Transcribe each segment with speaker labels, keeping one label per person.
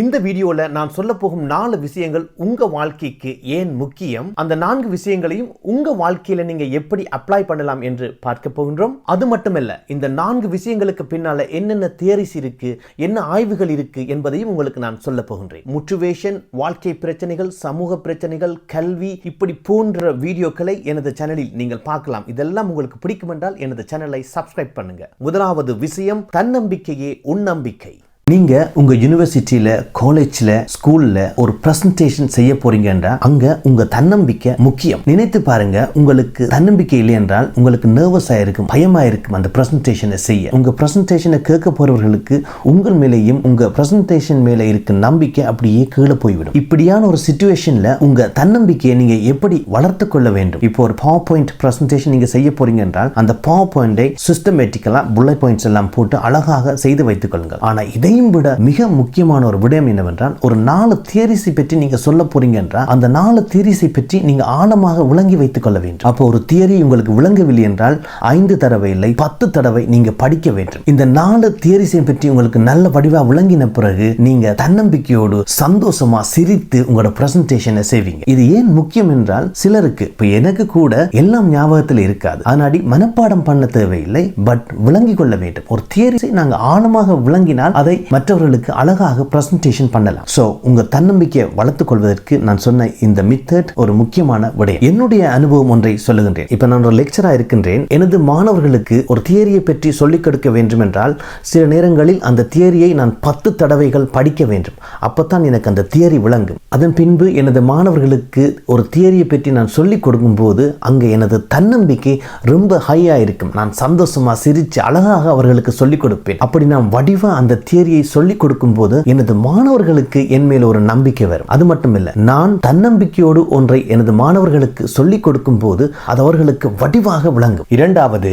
Speaker 1: இந்த வீடியோவில் நான் சொல்ல போகும் நாலு விஷயங்கள் உங்கள் வாழ்க்கைக்கு ஏன் முக்கியம்? அந்த நான்கு விஷயங்களையும் உங்கள் வாழ்க்கையில் நீங்கள் எப்படி அப்ளை பண்ணலாம் என்று பார்க்க போகின்றோம். அது மட்டுமல்ல இந்த நான்கு விஷயங்களுக்கு பின்னால் என்னென்ன தியரிஸ் இருக்கு என்ன ஆய்வுகள் இருக்கு என்பதையும் உங்களுக்கு நான் சொல்ல போகின்றேன். மோட்டிவேஷன் வாழ்க்கை பிரச்சனைகள் சமூக பிரச்சனைகள் கல்வி இப்படி போன்ற வீடியோக்களை எனது சேனலில் நீங்கள் பார்க்கலாம். இதெல்லாம் உங்களுக்கு பிடிக்கும் என்றால் எனது சேனலை சப்ஸ்கிரைப் பண்ணுங்க. முதலாவது விஷயம் தன்னம்பிக்கையே உன்னம்பிக்கை. நீங்கள் உங்கள் யூனிவர்சிட்டியில் காலேஜில் ஸ்கூலில் ஒரு ப்ரெசன்டேஷன் செய்ய போறீங்கன்றா அங்கே உங்கள் தன்னம்பிக்கை முக்கியம். நினைத்து பாருங்க உங்களுக்கு தன்னம்பிக்கை இல்லை என்றால் உங்களுக்கு நர்வஸ் இருக்கும் பயமாக இருக்கும் அந்த ப்ரெசன்டேஷனை செய்ய. உங்கள் ப்ரெசன்டேஷனை கேட்க போகிறவர்களுக்கு உங்கள் மேலேயும் உங்கள் ப்ரெசன்டேஷன் மேலே இருக்க நம்பிக்கை அப்படியே கீழே போய்விடும். இப்படியான ஒரு சுச்சுவேஷனில் உங்கள் தன்னம்பிக்கையை நீங்கள் எப்படி வளர்த்து கொள்ள வேண்டும்? இப்போ ஒரு பவர் பாயிண்ட் ப்ரெசன்டேஷன் நீங்கள் செய்ய போறீங்க என்றால் அந்த பவர் பாயிண்டை சிஸ்டமேட்டிக்கலாக புல்லட் பாயிண்ட்ஸ் எல்லாம் போட்டு அழகாக செய்து வைத்துக் கொள்ளுங்கள். ஆனால் இதையும் விட மிக முக்கியமான ஒரு விடயம் என்னவென்றால் ஒரு நாலு தியரிஸை பற்றி நீங்க சொல்ல போறீங்க என்றால் அந்த நாலு தியரிஸை பற்றி நீங்க ஆழமாக விளங்கி வைத்துக் கொள்ள வேண்டும். அப்போ ஒரு தியரி உங்களுக்கு விளங்கவில்லை என்றால் ஐந்து தடவை இல்லை பத்து தடவை நீங்க படிக்க வேண்டும். இந்த நாலு தியரிஸை பற்றி உங்களுக்கு நல்ல வடிவா விளங்கின பிறகு நீங்க தன்னம்பிக்கையோடு சந்தோஷமா சிரித்து உங்களோட பிரசன்டேஷனை செய்வீங்க. இது ஏன் முக்கியம் என்றால் சிலருக்கு இப்போ எனக்கு கூட எல்லாம் ஞாபகத்தில் இருக்காது. அதனாடி மனப்பாடம் பண்ண தேவையில்லை பட் விளங்கி கொள்ள வேண்டும். ஒரு தியரிஸை நாங்கள் ஆழமாக விளங்கினால் அதை மற்றவர்களுக்கு அழகாக பிரசன்டேஷன் பண்ணலாம். ஸோ உங்கள் தன்னம்பிக்கையை வளர்த்துக் கொள்வதற்கு நான் சொன்ன இந்த மெத்தட் ஒரு முக்கியமான விடயம். என்னுடைய அனுபவம் ஒன்றை சொல்லுகின்றேன். இப்போ நான் ஒரு லெக்சராக இருக்கின்றேன். எனது மாணவர்களுக்கு ஒரு தியரியை பற்றி சொல்லிக் கொடுக்க வேண்டும் என்றால் சில நேரங்களில் அந்த தியரியை நான் பத்து தடவைகள் படிக்க வேண்டும். அப்பத்தான் எனக்கு அந்த தியரி விளங்கும். அதன் பின்பு எனது மாணவர்களுக்கு ஒரு தியரியை பற்றி நான் சொல்லிக் கொடுக்கும்போது அங்கே எனது தன்னம்பிக்கை ரொம்ப ஹையாக இருக்கும். நான் சந்தோஷமா சிரிச்சு அழகாக அவர்களுக்கு சொல்லிக் கொடுப்பேன். அப்படி நான் வடிவ அந்த தியரி கல்வியை சொல்லிக் கொடுக்கும் போது எனது மாணவர்களுக்கு என் மேல் ஒரு நம்பிக்கை வரும். அது மட்டும் இல்லை நான் தன்னம்பிக்கையோடு ஒன்றை எனது மாணவர்களுக்கு சொல்லிக் கொடுக்கும் போது அது அவர்களுக்கு வடிவாக விளங்கும். இரண்டாவது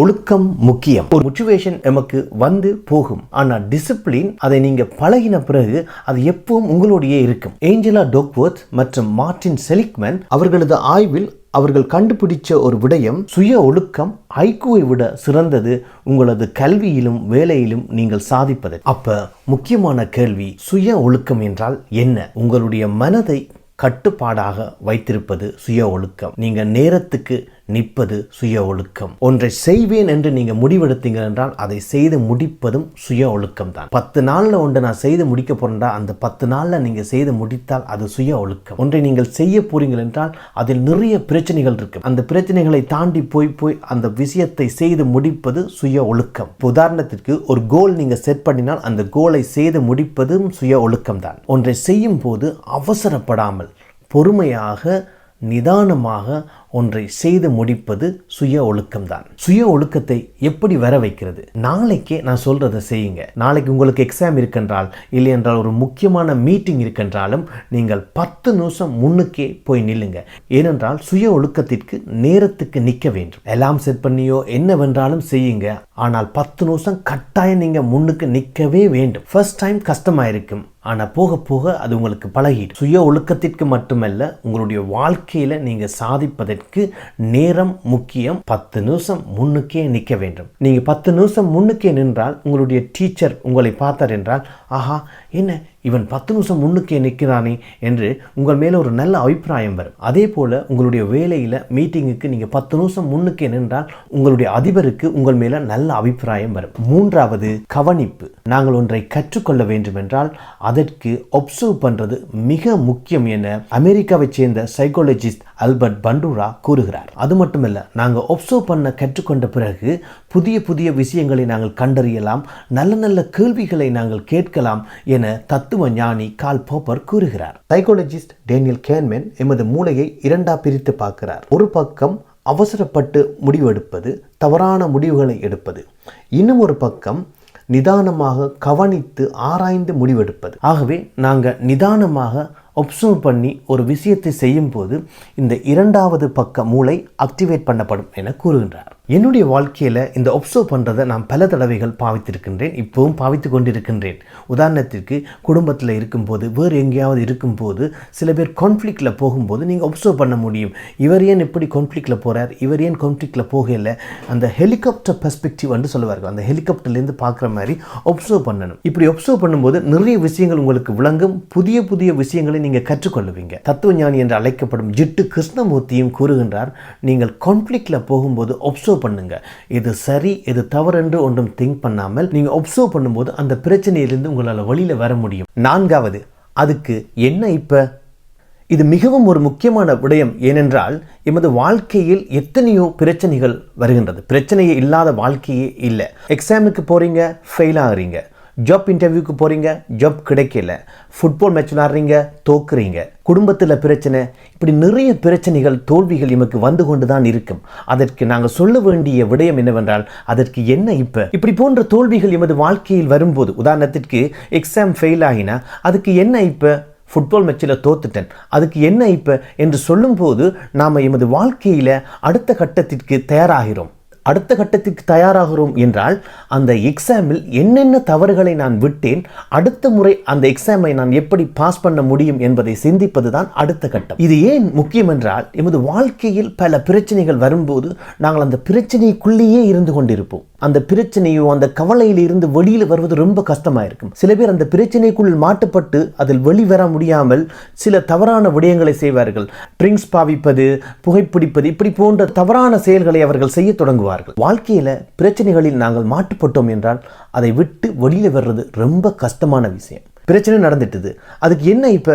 Speaker 1: ஒழுக்கம் முக்கியம். ஒரு முச்சுவேஷன் நமக்கு வந்து போகும். ஆனால் டிசிப்ளின் அதை நீங்க பழகின பிறகு அது எப்பவும் உங்களோடையே இருக்கும். ஏஞ்சலா டோக்வர்த் மற்றும் மார்டின் செலிக்மன் அவர்களது ஆய்வில் அவர்கள் கண்டுபிடிச்ச ஒரு விடயம் சுய ஒழுக்கம் ஐக்குவை விட சிறந்தது உங்களது கல்வியிலும் வேலையிலும் நீங்கள் சாதிப்பது. அப்ப முக்கியமான கேள்வி சுய ஒழுக்கம் என்றால் என்ன? உங்களுடைய மனதை கட்டுப்பாடாக வைத்திருப்பது சுய ஒழுக்கம். நீங்க நேரத்துக்கு நிற்பது சுய ஒழுக்கம். ஒன்றை செய்வேன் என்று நீங்க முடிவெடுத்தீங்க என்றால் அதை செய்து முடிப்பதும் சுய ஒழுக்கம் தான். பத்து நாள்ல ஒன்று நான் செய்து முடிக்க போறேன்டா அந்த பத்து நாள்ல நீங்க செய்து முடித்தால் அது சுய ஒழுக்கம். ஒன்றை நீங்கள் செய்ய போறீங்கள் என்றால் அதில் நிறைய பிரச்சனைகள் இருக்கு. அந்த பிரச்சனைகளை தாண்டி போய் போய் அந்த விஷயத்தை செய்து முடிப்பது சுய ஒழுக்கம். உதாரணத்திற்கு ஒரு கோல் நீங்க செட் பண்ணினால் அந்த கோலை செய்து முடிப்பதும் சுய ஒழுக்கம் தான். ஒன்றை செய்யும் போது அவசரப்படாமல் பொறுமையாக நிதானமாக ஒன்றை செய்து முடிப்பது சுய ஒழுக்கம்தான். சுய ஒழுக்கத்தை எப்படி வர வைக்கிறது? நாளைக்கே நான் சொல்றதை செய்யுங்க. நாளைக்கு உங்களுக்கு எக்ஸாம் இருக்கின்றால் இல்லை என்றால் ஒரு முக்கியமான மீட்டிங் இருக்கின்றாலும் நீங்கள் பத்து நிமிஷம் முன்னுக்கே போய் நில்லுங்க. ஏனென்றால் சுய ஒழுக்கத்திற்கு நேரத்துக்கு நிற்க வேண்டும். எல்லாம் செட் பண்ணியோ என்னவென்றாலும் செய்யுங்க. ஆனால் பத்து நிமிஷம் கட்டாயம் நீங்க முன்னுக்கு நிற்கவே வேண்டும். ஃபர்ஸ்ட் டைம் கஷ்டமாயிருக்கும் ஆனால் போக போக அது உங்களுக்கு பழகிடும். சுய ஒழுக்கத்திற்கு மட்டுமல்ல உங்களுடைய வாழ்க்கையில் நீங்கள் சாதிப்பதற்கு நேரம் முக்கியம். பத்து நிமிஷம் முன்னுக்கே நிற்க வேண்டும். நீங்கள் பத்து நிமிஷம் முன்னுக்கே நின்றால் உங்களுடைய டீச்சர் உங்களை பார்த்தார் என்றால் ஆஹா என்ன இவன் பத்து நிமிஷம் முன்னுக்கே நிற்கிறானே என்று உங்கள் மேலே ஒரு நல்ல அபிப்பிராயம் வரும். அதே போல் உங்களுடைய வேலையில் மீட்டிங்குக்கு நீங்கள் பத்து நிமிஷம் முன்னுக்கே நின்றால் உங்களுடைய அதிபருக்கு உங்கள் மேலே நல்ல அபிப்பிராயம் வரும். மூன்றாவது கவனிப்பு. நாங்கள் ஒன்றை கற்றுக்கொள்ள வேண்டுமென்றால் அதற்கு ஒப்சர்வ் பண்ணுறது மிக முக்கியம் என அமெரிக்காவை சேர்ந்த சைக்காலஜிஸ்ட் அல்பர்ட் பண்டூரா கூறுகிறார். அது மட்டுமல்ல நாங்கள் ஒப்சர்வ் பண்ண கற்றுக்கொண்ட பிறகு புதிய புதிய விஷயங்களை நாங்கள் கண்டறியலாம் நல்ல நல்ல கேள்விகளை நாங்கள் கேட்கலாம் என தத்துவ ஞானி கால் போப்பர் கூறுகிறார். சைக்காலஜிஸ்ட் டேனியல் கேன்மேன் எமது மூளையை இரண்டா பிரித்து பார்க்கிறார். ஒரு பக்கம் அவசரப்பட்டு முடிவெடுப்பது தவறான முடிவுகளை எடுப்பது. இன்னும் ஒரு பக்கம் நிதானமாக கவனித்து ஆராய்ந்து முடிவெடுப்பது. ஆகவே நாங்கள் நிதானமாக ஒப்சர்வ் பண்ணி ஒரு விஷயத்தை செய்யும் போது இந்த இரண்டாவது பக்க மூளை ஆக்டிவேட் பண்ணப்படும் என கூறுகின்றார். என்னுடைய வாழ்க்கையில் இந்த ஒப்சர்வ் பண்ணுறதை நான் பல தடவைகள் பாவித்திருக்கின்றேன் இப்போவும் பாவித்து கொண்டிருக்கின்றேன். உதாரணத்திற்கு குடும்பத்தில் இருக்கும்போது வேறு எங்கேயாவது இருக்கும்போது சில பேர் கான்ஃப்ளிக்டில் போகும்போது நீங்கள் ஒப்சர்வ் பண்ண முடியும். இவர் ஏன் எப்படி கான்ஃப்ளிக்டில் போகிறார் இவர் ஏன் கான்ஃப்ளிக்டில் போகல அந்த ஹெலிகாப்டர் பெர்ஸ்பெக்டிவ் வந்து சொல்லுவார்கள். அந்த ஹெலிகாப்டர்லேருந்து பார்க்குற மாதிரி ஒப்சர்வ் பண்ணணும். இப்படி ஒப்சர்வ் பண்ணும்போது நிறைய விஷயங்கள் உங்களுக்கு விளங்கும். புதிய புதிய விஷயங்களை நீங்கள் கற்றுக்கொள்ளுவீங்க. தத்துவஞானி என்று அழைக்கப்படும் ஜிட்டு கிருஷ்ணமூர்த்தியும் கூறுகின்றார் நீங்கள் கான்ஃப்ளிக்டில் போகும்போது ஒப்சர்வ் பண்ணுங்க. இது சரி இது தவறு என்று ஒன்றும் திங்க் பண்ணாமல் நீங்கள் ஒப்சர்வ் பண்ணும்போது அந்த பிரச்சனையிலிருந்து உங்களால் வழியில் வர முடியும். நான்காவது அதுக்கு என்ன இப்போ? இது மிகவும் ஒரு முக்கியமான விடயம் ஏனென்றால் எமது வாழ்க்கையில் எத்தனையோ பிரச்சனைகள் வருகின்றது. பிரச்சனையே இல்லாத வாழ்க்கையே இல்லை. எக்ஸாமுக்கு போகிறீங்க ஃபெயில் ஆகிறீங்க. ஜாப் இன்டர்வியூக்கு போகிறீங்க ஜாப் கிடைக்கல. ஃபுட்பால் மேட்ச் விளாட்றீங்க தோக்குறீங்க. குடும்பத்தில் பிரச்சனை இப்படி நிறைய பிரச்சனைகள் தோல்விகள் எமக்கு வந்து கொண்டு தான் இருக்கும். அதற்கு நாங்கள் சொல்ல வேண்டிய விடயம் என்னவென்றால் அதற்கு என்ன இப்போ? இப்படி போன்ற தோல்விகள் எமது வாழ்க்கையில் வரும்போது உதாரணத்திற்கு எக்ஸாம் ஃபெயில் ஆகினா அதுக்கு என்ன இப்போ? ஃபுட்பால் மேட்சில் தோத்துட்டேன். அதுக்கு என்ன இப்போ? என்று சொல்லும்போது நாம் எமது வாழ்க்கையில் அடுத்த கட்டத்திற்கு தயாராகிறோம். அடுத்த கட்டத்திற்கு தயாராகிறோம் என்றால் அந்த எக்ஸாமில் என்னென்ன தவறுகளை நான் விட்டேன் அடுத்த முறை அந்த எக்ஸாமை நான் எப்படி பாஸ் பண்ண முடியும் என்பதை சிந்திப்பது தான் அடுத்த கட்டம். இது ஏன் முக்கியம் என்றால் எமது வாழ்க்கையில் பல பிரச்சனைகள் வரும்போது நாங்கள் அந்த பிரச்சனைக்குள்ளேயே இருந்து கொண்டிருப்போம். அந்த பிரச்சனையோ அந்த கவலையில் இருந்து வெளியில் வருவது ரொம்ப கஷ்டமாக இருக்கும் சில பேர் அந்த பிரச்சனைக்குள் மாட்டுப்பட்டு அதில் வெளிவர முடியாமல் சில தவறான விடயங்களை செய்வார்கள். ட்ரிங்க்ஸ் பாவிப்பது புகைப்பிடிப்பது இப்படி போன்ற தவறான செயல்களை அவர்கள் செய்ய தொடங்குவார்கள். வாழ்க்கையில் பிரச்சனைகளில் நாங்கள் மாட்டுப்பட்டோம் என்றால் அதை விட்டு வெளியில் வர்றது ரொம்ப கஷ்டமான விஷயம். பிரச்சனை நடந்துட்டுது. அதுக்கு என்ன இப்போ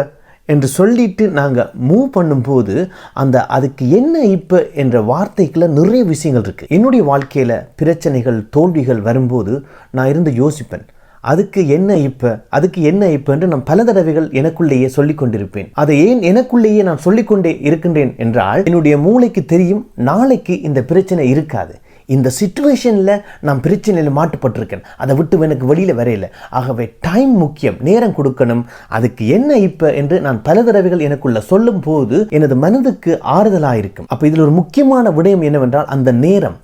Speaker 1: என்று சொல்லிட்டு நாங்கள் மூவ் பண்ணும்போது அந்த அதுக்கு என்ன இப்போ என்ற வார்த்தைக்குள்ள நிறைய விஷயங்கள் இருக்குது என்னுடைய வாழ்க்கையில் பிரச்சனைகள் தோல்விகள் வரும்போது நான் இருந்து யோசிப்பேன். அதுக்கு என்ன இப்போ? அதுக்கு என்ன இப்போ என்று நான் பல தடவைகள் எனக்குள்ளேயே சொல்லிக் கொண்டிருப்பேன். அதை ஏன் எனக்குள்ளேயே நான் சொல்லிக்கொண்டே இருக்கின்றேன் என்றால் என்னுடைய மூளைக்கு தெரியும் நாளைக்கு இந்த பிரச்சனை இருக்காது. இந்த சுச்சுவேஷனில் நான் பிரச்சனையில் மாட்டுப்பட்டிருக்கேன். அதை விட்டு எனக்கு வெளியில் வரையில. ஆகவே டைம் முக்கியம். நேரம் கொடுக்கணும். அதுக்கு என்ன இப்போ என்று நான் பல தடவைகள் எனக்குள்ள சொல்லும் போது எனது மனதுக்கு ஆறுதலாக இருக்கும் அப்போ இதில் ஒரு முக்கியமான விடயம் என்னவென்றால் அந்த நேரம்.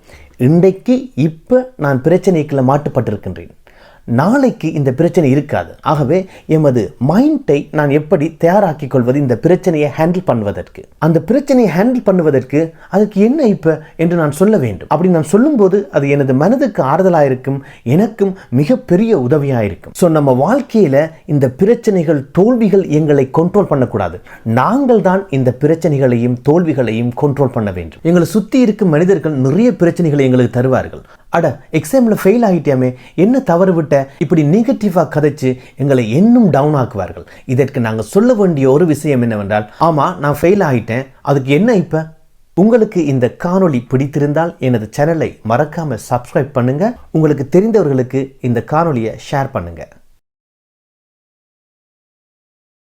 Speaker 1: இன்றைக்கு இப்போ நான் பிரச்சனைக்குள்ள மாட்டுப்பட்டிருக்கின்றேன். நாளைக்கு இந்த பிரச்சனை இருக்காது. ஆகவே எமது மைண்டை நான் எப்படி தயாராக்கிக் கொள்வது இந்த பிரச்சனையை ஹேண்டில் பண்ணுவதற்கு? அந்த பிரச்சனையை ஹேண்டில் பண்ணுவதற்கு அதுக்கு என்ன இப்போ என்று நான் சொல்ல வேண்டும். அப்படி நான் சொல்லும்போது அது எனது மனதுக்கு ஆறுதலாக இருக்கும் எனக்கும் மிகப்பெரிய உதவியாக இருக்கும் ஸோ நம்ம வாழ்க்கையில் இந்த பிரச்சனைகள் தோல்விகள் எங்களை கண்ட்ரோல் பண்ணக்கூடாது. நாங்கள் தான் இந்த பிரச்சனைகளையும் தோல்விகளையும் கண்ட்ரோல் பண்ண வேண்டும். எங்களை சுற்றி இருக்கும் மனிதர்கள் நிறைய பிரச்சனைகளை எங்களுக்கு தருவார்கள். அட எக்ஸாமில் ஃபெயில் ஆகிட்டியாமே என்ன தவறு விட்ட? இப்படி நெகட்டிவாக கதைச்சு எங்களை இன்னும் டவுன் ஆக்குவார்கள். இதற்கு நாங்கள் சொல்ல வேண்டிய ஒரு விஷயம் என்னவென்றால் ஆமாம் நான் ஃபெயில் ஆகிட்டேன். அதுக்கு என்ன இப்போ? உங்களுக்கு இந்த காணொளி பிடித்திருந்தால் எனது சேனலை மறக்காமல் சப்ஸ்கிரைப் பண்ணுங்கள் உங்களுக்கு தெரிந்தவர்களுக்கு இந்த காணொலியை ஷேர் பண்ணுங்கள்